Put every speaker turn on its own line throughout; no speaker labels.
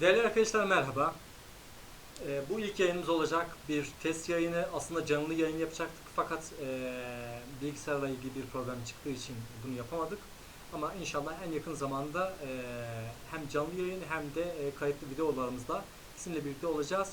Değerli arkadaşlar merhaba. Ee, bu ilk yayınımız olacak bir test yayını. Aslında canlı yayın yapacaktık fakat e, bilgisayarla ilgili bir problem çıktığı için bunu yapamadık. Ama inşallah en yakın zamanda e, hem canlı yayın hem de e, kayıtlı videolarımızda sizinle birlikte olacağız.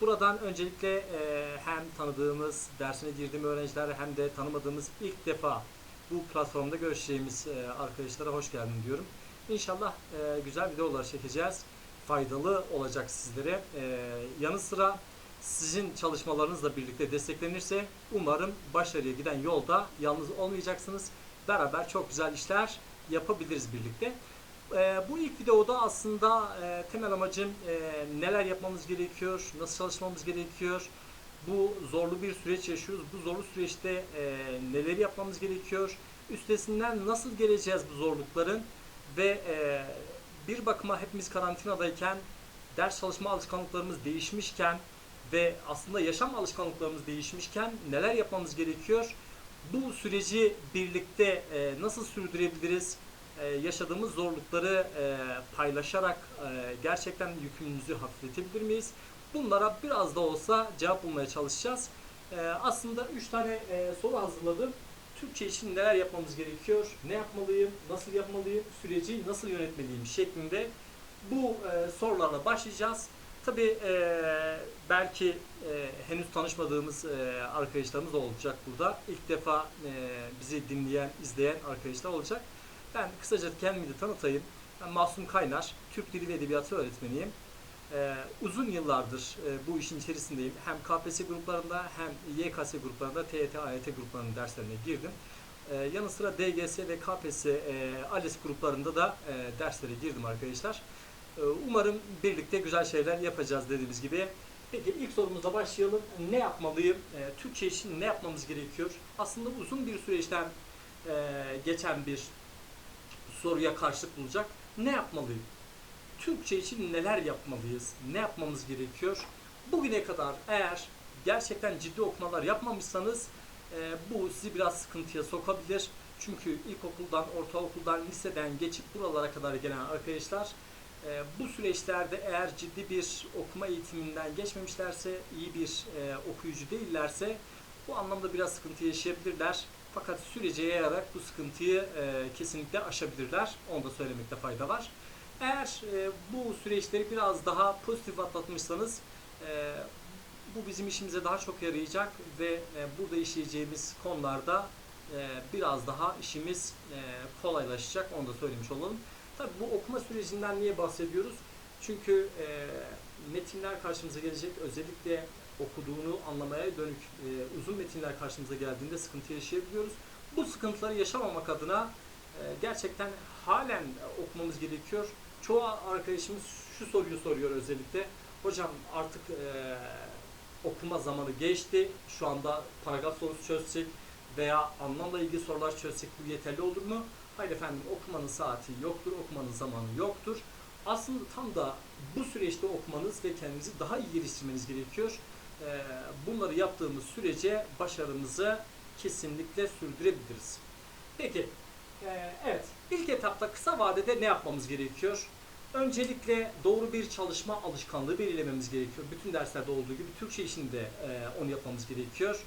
Buradan öncelikle e, hem tanıdığımız, dersine girdiğim öğrenciler hem de tanımadığımız ilk defa bu platformda görüşeceğimiz e, arkadaşlara hoş geldin diyorum. İnşallah e, güzel videolar çekeceğiz. Faydalı olacak sizlere. E, yanı sıra sizin çalışmalarınızla birlikte desteklenirse umarım başarıya giden yolda yalnız olmayacaksınız. Beraber çok güzel işler yapabiliriz birlikte. E, bu ilk videoda aslında e, temel amacım e, neler yapmamız gerekiyor, nasıl çalışmamız gerekiyor, bu zorlu bir süreç yaşıyoruz. Bu zorlu süreçte e, neleri yapmamız gerekiyor, üstesinden nasıl geleceğiz bu zorlukların ve e, bir bakıma hepimiz karantinadayken ders çalışma alışkanlıklarımız değişmişken ve aslında yaşam alışkanlıklarımız değişmişken neler yapmamız gerekiyor? Bu süreci birlikte e, nasıl sürdürebiliriz? E, yaşadığımız zorlukları e, paylaşarak e, gerçekten yükümlülüğümüzü hafifletebilir miyiz? Bunlara biraz da olsa cevap bulmaya çalışacağız. E, aslında 3 tane e, soru hazırladım. Türkçe için neler yapmamız gerekiyor, ne yapmalıyım, nasıl yapmalıyım, süreci nasıl yönetmeliyim şeklinde bu e, sorularla başlayacağız. Tabii e, belki e, henüz tanışmadığımız e, arkadaşlarımız da olacak burada. İlk defa e, bizi dinleyen, izleyen arkadaşlar olacak. Ben kısaca kendimi de tanıtayım. Ben Masum Kaynar, Türk Dili ve Edebiyatı öğretmeniyim. Ee, uzun yıllardır e, bu işin içerisindeyim. Hem KPSS gruplarında hem YKS gruplarında, TYT, AYT gruplarının derslerine girdim. Ee, yanı sıra DGS ve KPSS, e, ALES gruplarında da e, derslere girdim arkadaşlar. Ee, umarım birlikte güzel şeyler yapacağız dediğimiz gibi. Peki ilk sorumuzla başlayalım. Ne yapmalıyım? Ee, Türkçe için ne yapmamız gerekiyor? Aslında uzun bir süreçten e, geçen bir soruya karşılık bulacak. Ne yapmalıyım? Türkçe için neler yapmalıyız? Ne yapmamız gerekiyor? Bugüne kadar eğer gerçekten ciddi okumalar yapmamışsanız e, bu sizi biraz sıkıntıya sokabilir. Çünkü ilkokuldan, ortaokuldan, liseden geçip buralara kadar gelen arkadaşlar e, bu süreçlerde eğer ciddi bir okuma eğitiminden geçmemişlerse, iyi bir e, okuyucu değillerse bu anlamda biraz sıkıntı yaşayabilirler. Fakat sürece yayarak bu sıkıntıyı e, kesinlikle aşabilirler. Onu da söylemekte fayda var. Eğer e, bu süreçleri biraz daha pozitif atlatmışsanız e, bu bizim işimize daha çok yarayacak ve e, burada işleyeceğimiz konularda e, biraz daha işimiz e, kolaylaşacak. Onu da söylemiş olalım. Tabii bu okuma sürecinden niye bahsediyoruz? Çünkü e, metinler karşımıza gelecek. Özellikle okuduğunu anlamaya dönük e, uzun metinler karşımıza geldiğinde sıkıntı yaşayabiliyoruz. Bu sıkıntıları yaşamamak adına e, gerçekten halen okumamız gerekiyor. Çoğu arkadaşımız şu soruyu soruyor özellikle. Hocam artık e, okuma zamanı geçti. Şu anda paragraf sorusu çözsek veya anlamla ilgili sorular çözsek bu yeterli olur mu? Hayır efendim okumanın saati yoktur, okumanın zamanı yoktur. Aslında tam da bu süreçte okumanız ve kendinizi daha iyi geliştirmeniz gerekiyor. Bunları yaptığımız sürece başarımızı kesinlikle sürdürebiliriz. Peki, evet ilk etapta kısa vadede ne yapmamız gerekiyor? Öncelikle doğru bir çalışma alışkanlığı belirlememiz gerekiyor. Bütün derslerde olduğu gibi Türkçe için de e, onu yapmamız gerekiyor.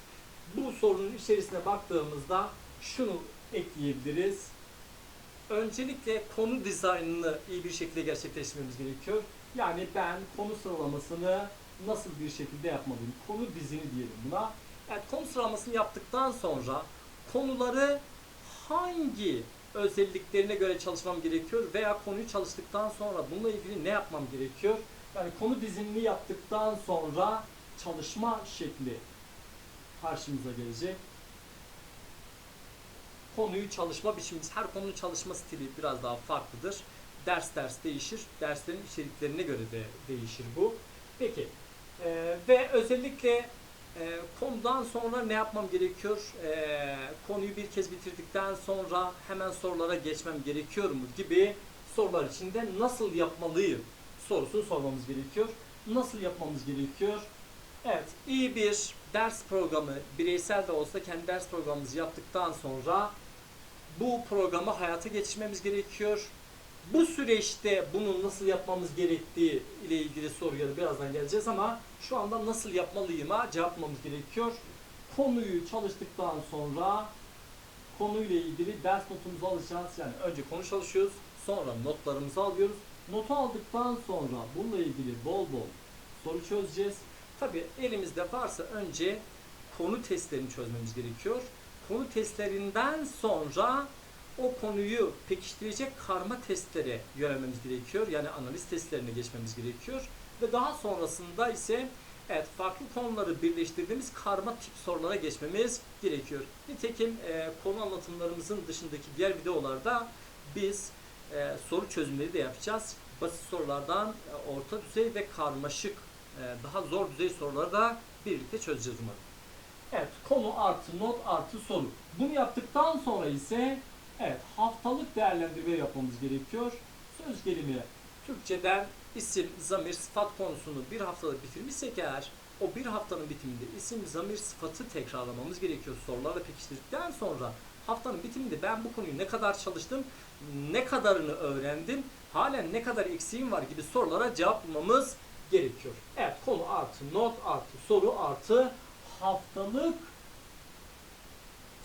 Bu sorunun içerisine baktığımızda şunu ekleyebiliriz. Öncelikle konu dizaynını iyi bir şekilde gerçekleştirmemiz gerekiyor. Yani ben konu sıralamasını nasıl bir şekilde yapmalıyım? Konu dizini diyelim buna. Yani konu sıralamasını yaptıktan sonra konuları hangi özelliklerine göre çalışmam gerekiyor veya konuyu çalıştıktan sonra bununla ilgili ne yapmam gerekiyor? Yani konu dizinini yaptıktan sonra çalışma şekli karşımıza gelecek. Konuyu çalışma biçimimiz, her konunun çalışma stili biraz daha farklıdır. Ders ders değişir, derslerin içeriklerine göre de değişir bu. Peki, ee, ve özellikle e, konudan sonra ne yapmam gerekiyor? E, konuyu bir kez bitirdikten sonra hemen sorulara geçmem gerekiyor mu gibi sorular içinde nasıl yapmalıyım sorusunu sormamız gerekiyor. Nasıl yapmamız gerekiyor? Evet, iyi bir ders programı, bireysel de olsa kendi ders programımızı yaptıktan sonra bu programı hayata geçirmemiz gerekiyor. Bu süreçte bunu nasıl yapmamız gerektiği ile ilgili soruya da birazdan geleceğiz ama şu anda nasıl yapmalıyıma cevaplamamız gerekiyor. Konuyu çalıştıktan sonra konuyla ilgili ders notumuzu alacağız. Yani önce konu çalışıyoruz, sonra notlarımızı alıyoruz. Notu aldıktan sonra bununla ilgili bol bol soru çözeceğiz. Tabi elimizde varsa önce konu testlerini çözmemiz gerekiyor. Konu testlerinden sonra o konuyu pekiştirecek karma testlere yönelmemiz gerekiyor. Yani analiz testlerine geçmemiz gerekiyor. Ve daha sonrasında ise evet farklı konuları birleştirdiğimiz karma tip sorulara geçmemiz gerekiyor. Nitekim e, konu anlatımlarımızın dışındaki diğer videolarda biz e, soru çözümleri de yapacağız. Basit sorulardan e, orta düzey ve karmaşık e, daha zor düzey soruları da birlikte çözeceğiz umarım. Evet, konu artı not artı soru. Bunu yaptıktan sonra ise evet haftalık değerlendirme yapmamız gerekiyor. Söz gelimi Türkçeden isim, zamir, sıfat konusunu bir haftada bitirmişsek eğer o bir haftanın bitiminde isim, zamir, sıfatı tekrarlamamız gerekiyor. Sorularla pekiştirdikten sonra haftanın bitiminde ben bu konuyu ne kadar çalıştım, ne kadarını öğrendim, halen ne kadar eksiğim var gibi sorulara cevap bulmamız gerekiyor. Evet konu artı not artı soru artı haftalık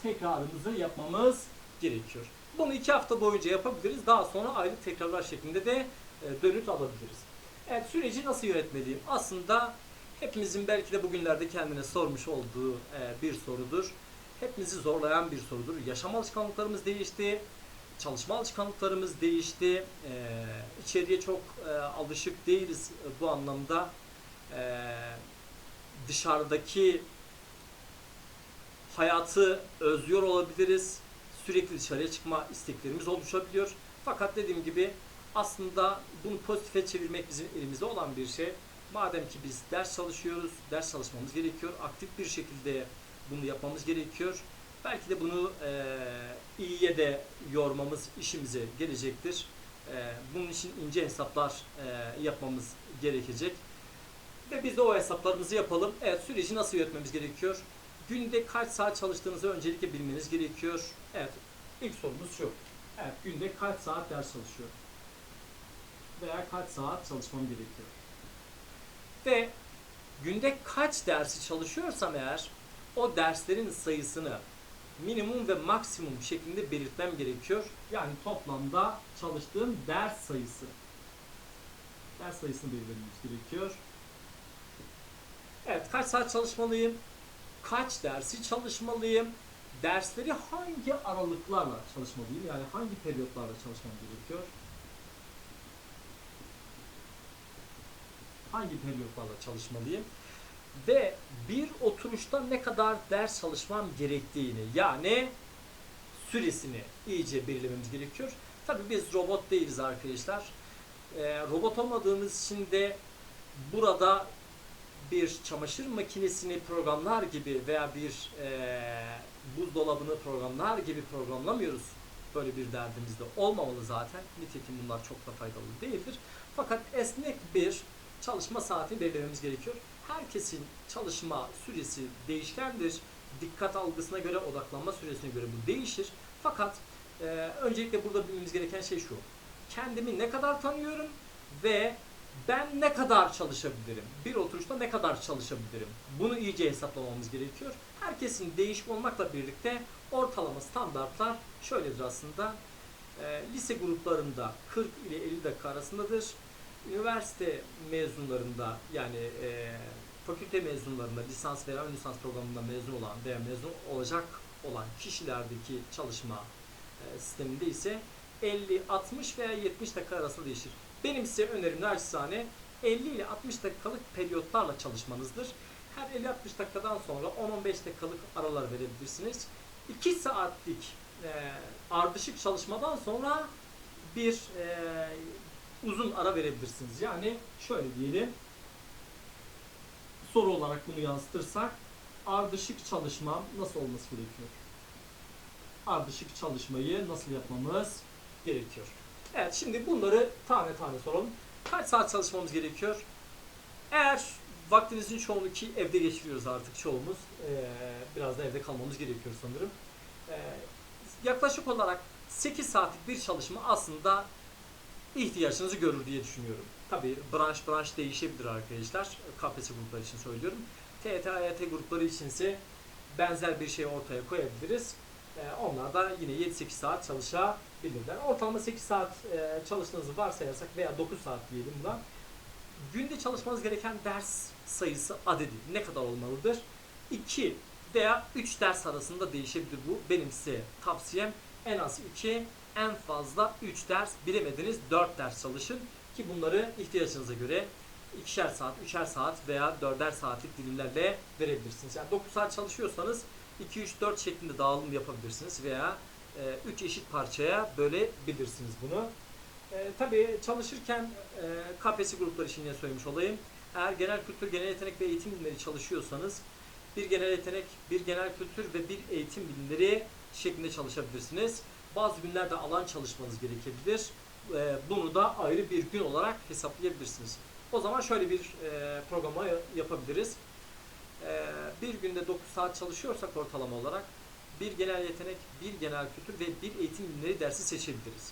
tekrarımızı yapmamız gerekiyor. Bunu iki hafta boyunca yapabiliriz. Daha sonra aylık tekrarlar şeklinde de e, dönüt alabiliriz. Evet süreci nasıl yönetmeliyim? Aslında hepimizin belki de bugünlerde kendine sormuş olduğu e, bir sorudur. Hepimizi zorlayan bir sorudur. Yaşam alışkanlıklarımız değişti. Çalışma alışkanlıklarımız değişti. E, içeriye çok alışık değiliz bu anlamda. Dışarıdaki hayatı özlüyor olabiliriz. Sürekli dışarıya çıkma isteklerimiz oluşabiliyor. Fakat dediğim gibi aslında bunu pozitife çevirmek bizim elimizde olan bir şey. Madem ki biz ders çalışıyoruz, ders çalışmamız gerekiyor. Aktif bir şekilde bunu yapmamız gerekiyor. Belki de bunu e, iyiye de yormamız işimize gelecektir. E, bunun için ince hesaplar e, yapmamız gerekecek. Ve biz de o hesaplarımızı yapalım. Evet süreci nasıl yönetmemiz gerekiyor? Günde kaç saat çalıştığınızı öncelikle bilmeniz gerekiyor. Evet ilk sorumuz şu. Evet günde kaç saat ders çalışıyor? Veya kaç saat çalışmam gerekiyor? Ve günde kaç dersi çalışıyorsam eğer o derslerin sayısını minimum ve maksimum şeklinde belirtmem gerekiyor. Yani toplamda çalıştığım ders sayısı. Ders sayısını belirlememiz gerekiyor. Evet, kaç saat çalışmalıyım? Kaç dersi çalışmalıyım? Dersleri hangi aralıklarla çalışmalıyım? Yani hangi periyotlarla çalışmam gerekiyor? Hangi periyotlarla çalışmalıyım? Ve bir oturuşta ne kadar ders çalışmam gerektiğini yani süresini iyice belirlememiz gerekiyor. Tabii biz robot değiliz arkadaşlar. Ee, robot olmadığımız için de burada bir çamaşır makinesini programlar gibi veya bir e, buzdolabını programlar gibi programlamıyoruz. Böyle bir derdimiz de olmamalı zaten. Nitekim bunlar çok da faydalı değildir. Fakat esnek bir çalışma saati belirlememiz gerekiyor. Herkesin çalışma süresi değişkendir. Dikkat algısına göre, odaklanma süresine göre bu değişir. Fakat e, öncelikle burada bilmemiz gereken şey şu. Kendimi ne kadar tanıyorum ve ben ne kadar çalışabilirim? Bir oturuşta ne kadar çalışabilirim? Bunu iyice hesaplamamız gerekiyor. Herkesin değişik olmakla birlikte ortalama standartlar şöyledir aslında. E, lise gruplarında 40 ile 50 dakika arasındadır. Üniversite mezunlarında yani e, fakülte mezunlarında lisans veya ön lisans programında mezun olan veya mezun olacak olan kişilerdeki çalışma e, sisteminde ise 50, 60 veya 70 dakika arasında değişir. Benim size önerim naçizane 50 ile 60 dakikalık periyotlarla çalışmanızdır. Her 50-60 dakikadan sonra 10-15 dakikalık aralar verebilirsiniz. 2 saatlik e, ardışık çalışmadan sonra bir e, uzun ara verebilirsiniz. Yani şöyle diyelim soru olarak bunu yansıtırsak ardışık çalışmam nasıl olması gerekiyor? Ardışık çalışmayı nasıl yapmamız gerekiyor? Evet şimdi bunları tane tane soralım. Kaç saat çalışmamız gerekiyor? Eğer vaktimizin çoğunu ki evde geçiriyoruz artık çoğumuz. Biraz da evde kalmamız gerekiyor sanırım. Yaklaşık olarak 8 saatlik bir çalışma aslında ihtiyaçınızı görür diye düşünüyorum. Tabi branş branş değişebilir arkadaşlar. KPSS grupları için söylüyorum. TET, AYT grupları içinse benzer bir şey ortaya koyabiliriz. Ee, onlar da yine 7-8 saat çalışabilirler. Ortalama 8 saat e, çalıştığınızı varsayarsak veya 9 saat diyelim buna. Günde çalışmanız gereken ders sayısı adedi ne kadar olmalıdır? 2 veya 3 ders arasında değişebilir bu. Benim size tavsiyem en az 2, en fazla 3 ders, bilemediniz 4 ders çalışın ki bunları ihtiyacınıza göre ikişer saat, üçer saat veya dörder saatlik dilimlerle verebilirsiniz. Yani 9 saat çalışıyorsanız 2, 3, 4 şeklinde dağılım yapabilirsiniz veya 3 eşit parçaya bölebilirsiniz bunu. E, tabii çalışırken e, KPSS grupları için yine söylemiş olayım. Eğer genel kültür, genel yetenek ve eğitim bilimleri çalışıyorsanız bir genel yetenek, bir genel kültür ve bir eğitim bilimleri şeklinde çalışabilirsiniz. Bazı günlerde alan çalışmanız gerekebilir. E, bunu da ayrı bir gün olarak hesaplayabilirsiniz. O zaman şöyle bir e, programa yapabiliriz. E, bir günde 9 saat çalışıyorsak ortalama olarak bir genel yetenek, bir genel kültür ve bir eğitim bilimleri dersi seçebiliriz.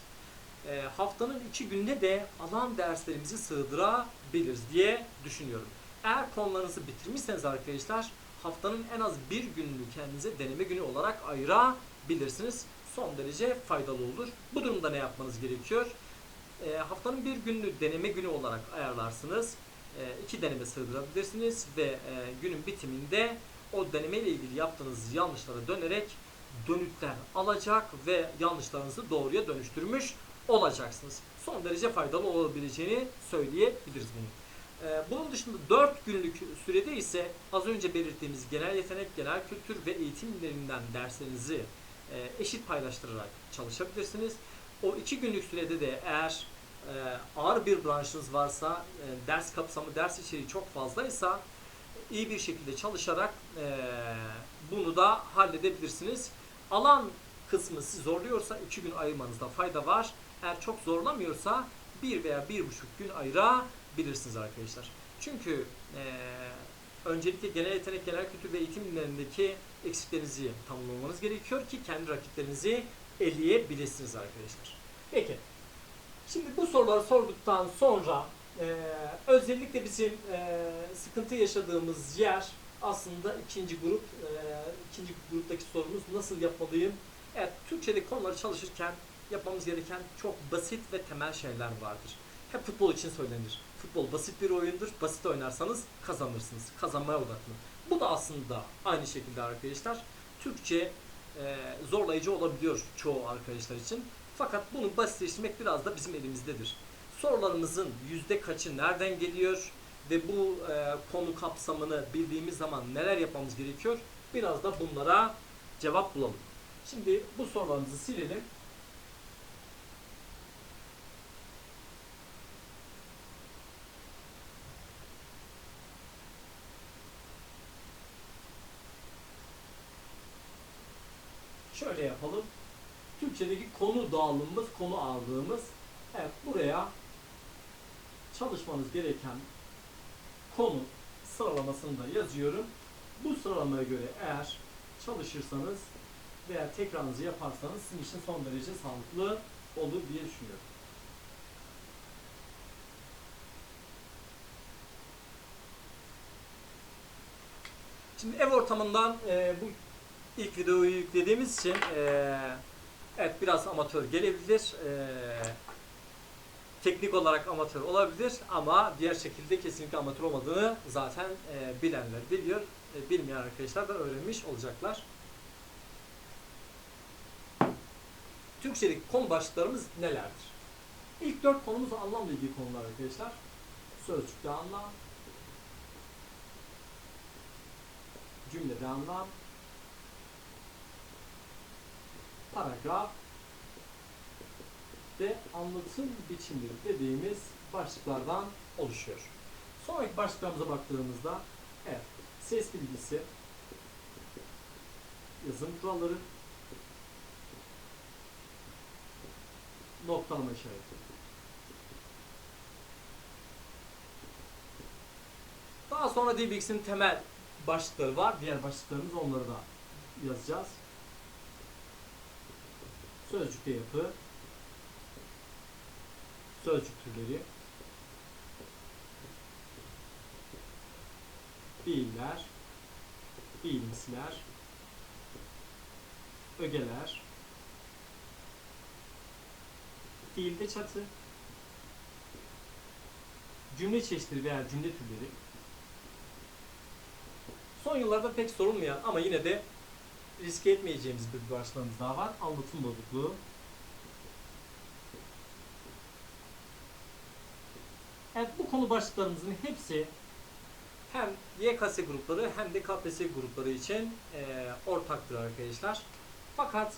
E, haftanın iki günde de alan derslerimizi sığdırabiliriz diye düşünüyorum. Eğer konularınızı bitirmişseniz arkadaşlar haftanın en az bir gününü kendinize deneme günü olarak ayırabilirsiniz. Son derece faydalı olur. Bu durumda ne yapmanız gerekiyor? E, haftanın bir gününü deneme günü olarak ayarlarsınız. E, iki deneme sığdırabilirsiniz ve e, günün bitiminde o deneme ile ilgili yaptığınız yanlışlara dönerek dönütler alacak ve yanlışlarınızı doğruya dönüştürmüş olacaksınız. Son derece faydalı olabileceğini söyleyebiliriz bunu. Ee, bunun dışında 4 günlük sürede ise az önce belirttiğimiz genel yetenek, genel kültür ve eğitim bilimlerinden derslerinizi e, eşit paylaştırarak çalışabilirsiniz. O 2 günlük sürede de eğer ağır bir branşınız varsa, ders kapsamı, ders içeriği çok fazlaysa iyi bir şekilde çalışarak bunu da halledebilirsiniz. Alan kısmı sizi zorluyorsa 2 gün ayırmanızda fayda var. Eğer çok zorlamıyorsa 1 veya 1,5 gün ayırabilirsiniz arkadaşlar. Çünkü öncelikle genel yetenek, genel kültür ve eğitim bilimlerindeki eksiklerinizi tamamlamanız gerekiyor ki kendi rakiplerinizi eleyebilirsiniz arkadaşlar. Peki. Şimdi bu soruları sorduktan sonra e, özellikle bizim e, sıkıntı yaşadığımız yer aslında ikinci grup. E, ikinci gruptaki sorumuz nasıl yapmalıyım? Evet, Türkçe'de konuları çalışırken yapmamız gereken çok basit ve temel şeyler vardır. Hep futbol için söylenir. Futbol basit bir oyundur. Basit oynarsanız kazanırsınız. Kazanmaya odaklı. Bu da aslında aynı şekilde arkadaşlar. Türkçe e, zorlayıcı olabiliyor çoğu arkadaşlar için. Fakat bunu basitleştirmek biraz da bizim elimizdedir. Sorularımızın yüzde kaçı nereden geliyor ve bu e, konu kapsamını bildiğimiz zaman neler yapmamız gerekiyor? Biraz da bunlara cevap bulalım. Şimdi bu sorularımızı silelim. Şöyle yapalım. Türkçedeki konu dağılımımız, konu ağırlığımız. Evet buraya çalışmanız gereken konu sıralamasını da yazıyorum. Bu sıralamaya göre eğer çalışırsanız veya tekrarınızı yaparsanız sizin için son derece sağlıklı olur diye düşünüyorum. Şimdi ev ortamından e, bu ilk videoyu yüklediğimiz için e, evet biraz amatör gelebilir. E, teknik olarak amatör olabilir ama diğer şekilde kesinlikle amatör olmadığını zaten e, bilenler biliyor. E, bilmeyen arkadaşlar da öğrenmiş olacaklar. Türkçedeki konu başlıklarımız nelerdir? İlk dört konumuz anlamla ilgili konular arkadaşlar. Sözcükte anlam, cümlede anlam, paragraf ve anlatım biçimleri dediğimiz başlıklardan oluşuyor. Sonraki başlıklarımıza baktığımızda evet, ses bilgisi, yazım kuralları, noktalama işareti. Daha sonra DBX'in temel başlıkları var. Diğer başlıklarımız onları da yazacağız. Sözcükte yapı, sözcük türleri, fiiller, fiilimsiler, ögeler, fiilde çatı, cümle çeşitleri veya cümle türleri. Son yıllarda pek sorulmayan ama yine de riske etmeyeceğimiz bir başlığımız daha var. Anlatım bozukluğu. Evet bu konu başlıklarımızın hepsi hem YKS grupları hem de KPSS grupları için eee, ortaktır arkadaşlar. Fakat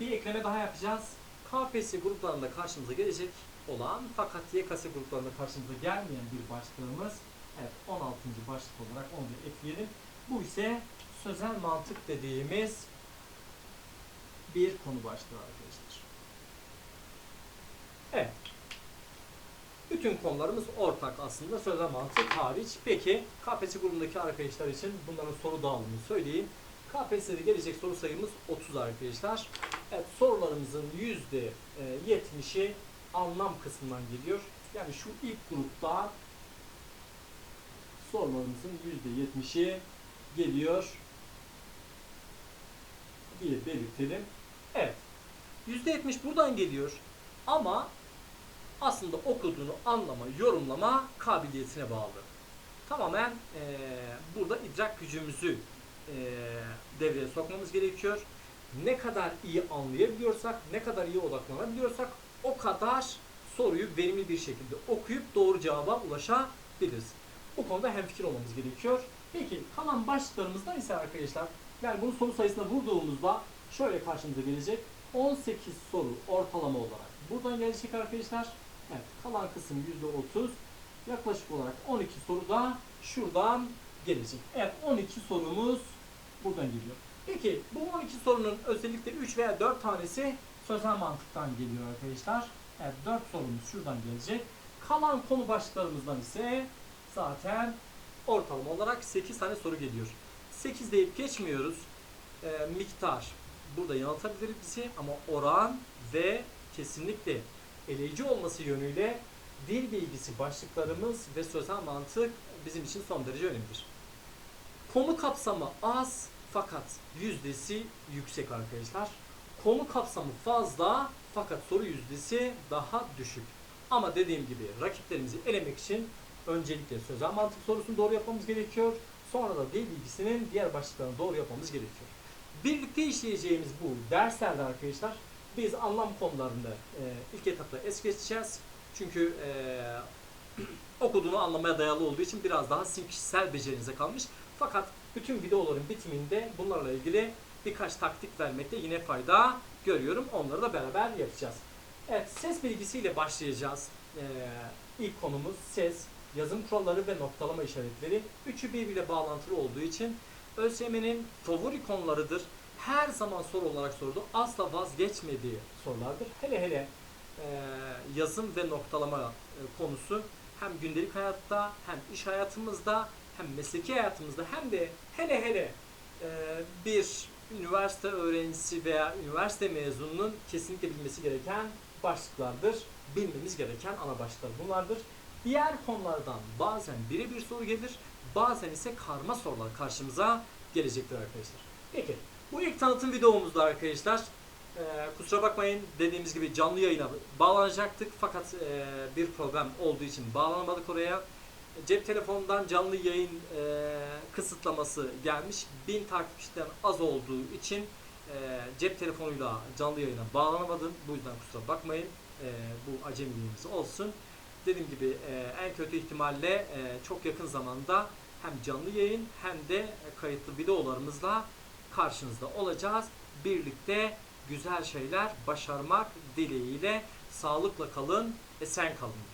bir ekleme daha yapacağız. KPSS gruplarında karşımıza gelecek olan fakat YKS gruplarında karşımıza gelmeyen bir başlığımız evet 16. başlık olarak onu da ekleyelim. Bu ise sözel mantık dediğimiz bir konu başlığı arkadaşlar. Evet. Bütün konularımız ortak aslında sözel mantık hariç. Peki KPSS grubundaki arkadaşlar için bunların soru dağılımını söyleyeyim. KPSS'de gelecek soru sayımız 30 arkadaşlar. Evet sorularımızın %70'i anlam kısmından geliyor. Yani şu ilk grupta sorularımızın %70'i geliyor diye belirtelim. Evet. %70 buradan geliyor. Ama aslında okuduğunu anlama, yorumlama kabiliyetine bağlı. Tamamen eee, burada idrak gücümüzü eee, devreye sokmamız gerekiyor. Ne kadar iyi anlayabiliyorsak, ne kadar iyi odaklanabiliyorsak o kadar soruyu verimli bir şekilde okuyup doğru cevaba ulaşabiliriz. Bu konuda hemfikir olmamız gerekiyor. Peki kalan başlıklarımızda ise arkadaşlar yani bunu soru sayısına vurduğumuzda şöyle karşımıza gelecek. 18 soru ortalama olarak buradan gelecek arkadaşlar. Evet kalan kısım %30. Yaklaşık olarak 12 soru da şuradan gelecek. Evet 12 sorumuz buradan geliyor. Peki bu 12 sorunun özellikle 3 veya 4 tanesi sözel mantıktan geliyor arkadaşlar. Evet 4 sorumuz şuradan gelecek. Kalan konu başlıklarımızdan ise zaten ortalama olarak 8 tane soru geliyor. 8 deyip geçmiyoruz. Ee, miktar burada yanıltabilir bizi ama oran ve kesinlikle eleyici olması yönüyle dil bilgisi başlıklarımız ve sözel mantık bizim için son derece önemlidir. Konu kapsamı az fakat yüzdesi yüksek arkadaşlar. Konu kapsamı fazla fakat soru yüzdesi daha düşük. Ama dediğim gibi rakiplerimizi elemek için öncelikle sözel mantık sorusunu doğru yapmamız gerekiyor. Sonra da dil bilgisinin diğer başlıklarını doğru yapmamız gerekiyor. Birlikte işleyeceğimiz bu derslerde arkadaşlar biz anlam konularını e, ilk etapta es geçeceğiz. Çünkü e, okuduğunu anlamaya dayalı olduğu için biraz daha sizin kişisel becerinize kalmış. Fakat bütün videoların bitiminde bunlarla ilgili birkaç taktik vermekte yine fayda görüyorum. Onları da beraber yapacağız. Evet, ses bilgisiyle başlayacağız. Ee, ilk konumuz ses, yazım kuralları ve noktalama işaretleri. Üçü birbiriyle bağlantılı olduğu için ÖSYM'nin favori konularıdır. Her zaman soru olarak sordu. Asla vazgeçmediği sorulardır. Hele hele e, yazım ve noktalama e, konusu hem gündelik hayatta hem iş hayatımızda hem mesleki hayatımızda hem de hele hele e, bir üniversite öğrencisi veya üniversite mezununun kesinlikle bilmesi gereken başlıklardır. Bilmemiz gereken ana başlıklar bunlardır. Diğer konulardan bazen birebir soru gelir, bazen ise karma sorular karşımıza gelecektir arkadaşlar. Peki, bu ilk tanıtım videomuzda arkadaşlar. Ee, kusura bakmayın dediğimiz gibi canlı yayına bağlanacaktık fakat e, bir problem olduğu için bağlanamadık oraya. Cep telefonundan canlı yayın e, kısıtlaması gelmiş. 1000 takipçiden az olduğu için e, cep telefonuyla canlı yayına bağlanamadım. Bu yüzden kusura bakmayın. E, bu acemiliğimiz olsun. Dediğim gibi e, en kötü ihtimalle e, çok yakın zamanda hem canlı yayın hem de kayıtlı videolarımızla karşınızda olacağız. Birlikte güzel şeyler başarmak dileğiyle sağlıkla kalın, esen kalın.